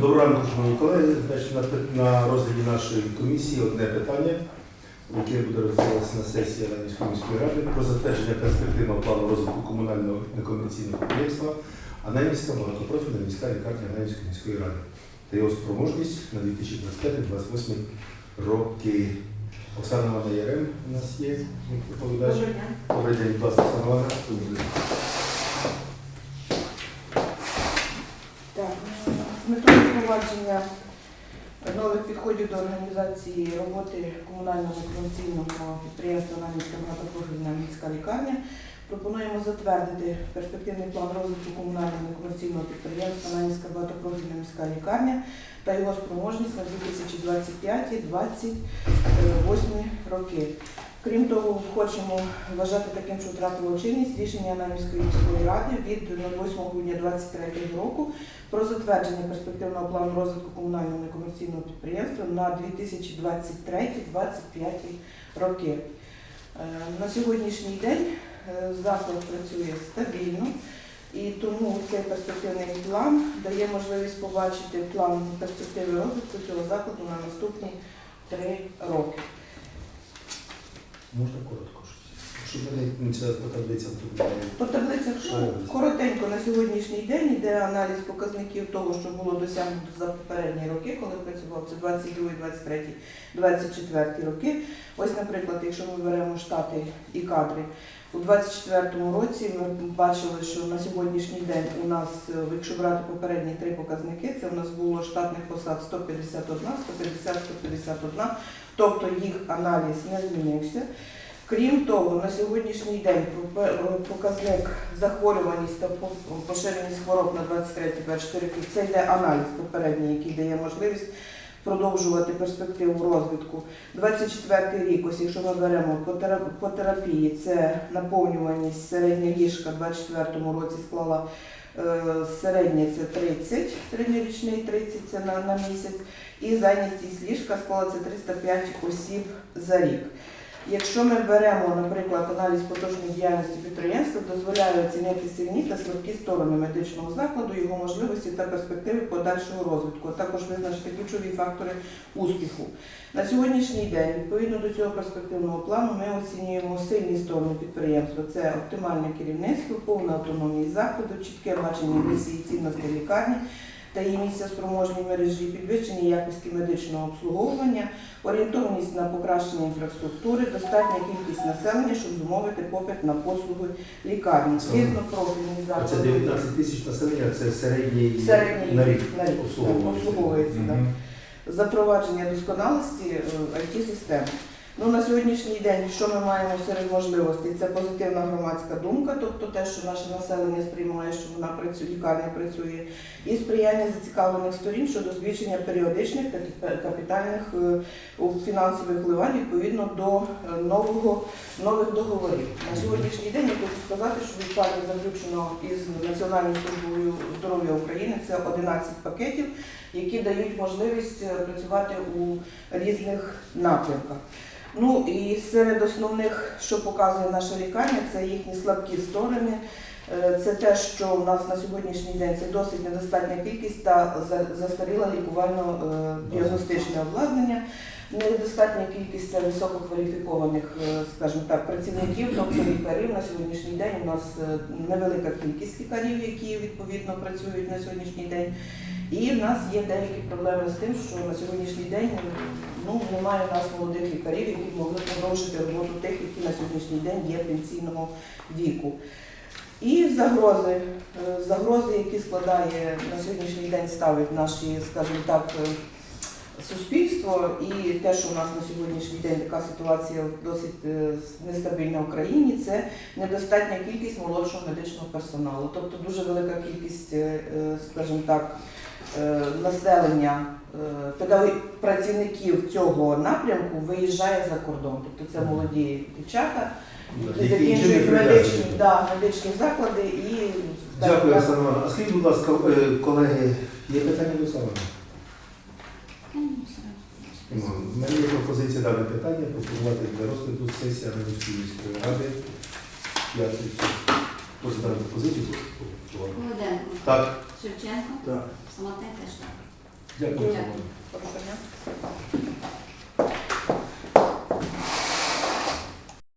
Доброго ранку, шановні колеги. На, розгляді нашої комісії одне питання, яке буде розглядатися на сесії Ленінської міської ради про затвердження перспективного плану розвитку комунального некомерційного підприємства Анемівська багатопрофільна міська лікарня Анемівської міської ради та його спроможність на 2025-2028 роки. Оксана Івановна Ярем у нас є дня. Добрий день, будь ласка, Оксана Івановна. Так, е, з метою впровадження нових підходів до організації роботи комунального комерційного підприємства Намінська багатопрофільна міська лікарня пропонуємо затвердити перспективний план розвитку комунального некомерційного підприємства Намінська багатопрофільна міська лікарня та його спроможність на 2025-2028 роки. Крім того, хочемо вважати таким, що втратило чинність рішення Намівської міської ради від 08 грудня 2023 року про затвердження перспективного плану розвитку комунального некомерційного підприємства на 2023-2025 роки. Е, На сьогоднішній день е, заклад працює стабільно, і тому цей перспективний план дає можливість побачити план перспективи розвитку цього закладу на наступні три роки. Можна коротко щось? Щоб мене не це по таблицям тут. По таблицях що коротенько на сьогоднішній день йде аналіз показників того, що було досягнуто за попередні роки, коли працював це 22, 23, 24 роки. Ось, наприклад, якщо ми беремо штати і кадри, у 24 році ми бачили, що на сьогоднішній день у нас, е, якщо брати попередні три показники, це у нас було штатних посад 151, 150, 151, тобто їх аналіз не змінився. Крім того, на сьогоднішній день показник захворюваність та по- поширеність хвороб на 23-24 роки це йде аналіз попередній, який дає можливість продовжувати перспективу розвитку. 24 рік, ось якщо ми беремо по терапії, це наповнюваність середня ліжка в 24 році склала е, середнє це 30, середньорічний 30 це на, на місяць, і зайнятість ліжка склала це 305 осіб за рік. Якщо ми беремо, наприклад, аналіз поточної діяльності підприємства, дозволяє оцінити сильні та слабкі сторони медичного закладу, його можливості та перспективи подальшого розвитку, а також визначити ключові фактори успіху. На сьогоднішній день, відповідно до цього перспективного плану, ми оцінюємо сильні сторони підприємства. Це оптимальне керівництво, повна автономія закладу, чітке бачення місії цінності лікарні та її місця в спроможній мережі, підвищення якості медичного обслуговування, орієнтованість на покращення інфраструктури, достатня кількість населення, щоб зумовити попит на послуги лікарні. Звісно, профільні Це 19 тисяч населення, це середній, на рік обслуговується. запровадження досконалості it систем Ну, на сьогоднішній день, що ми маємо серед можливостей? Це позитивна громадська думка, тобто те, що наше населення сприймає, що вона працює, лікарня працює, і сприяння зацікавлених сторін щодо збільшення періодичних та капітальних е, фінансових вливань відповідно до е, нового нових договорів. На сьогоднішній день я хочу сказати, що відправлено заключено із Національною службою здоров'я України це 11 пакетів, які дають можливість е, працювати у різних напрямках. Ну і серед основних, що показує наша лікарня, це їхні слабкі сторони. Е, Це те, що у нас на сьогоднішній день це досить недостатня кількість та застаріла лікувально-діагностичне обладнання. Недостатня кількість це висококваліфікованих, е, скажімо так, працівників, тобто лікарів. На сьогоднішній день у нас е, невелика кількість лікарів, які відповідно працюють на сьогоднішній день. І в нас є деякі проблеми з тим, що на сьогоднішній день ну, немає у нас молодих лікарів, які б могли продовжити роботу тих, які на сьогоднішній день є пенсійного віку. І загрози, е, загрози, які складає на сьогоднішній день ставить наші, скажімо так, е, суспільство, і те, що у нас на сьогоднішній день така ситуація досить е, нестабільна в країні, це недостатня кількість молодшого медичного персоналу. Тобто дуже велика кількість, скажімо так, населення е, працівників цього напрямку виїжджає за кордон. Тобто це молоді дівчата, які Які закінчують медичні, да, медичні заклади і Дякую, Оксана Івановна. А скажіть, будь ласка, е, колеги, є питання до Оксани? У мене є пропозиція дане питання пропонувати для розгляду сесії Англійської міської ради. Хто за дану пропозицію? Так. Шевченко. Так. Самотний теж так. Дякую. Дякую.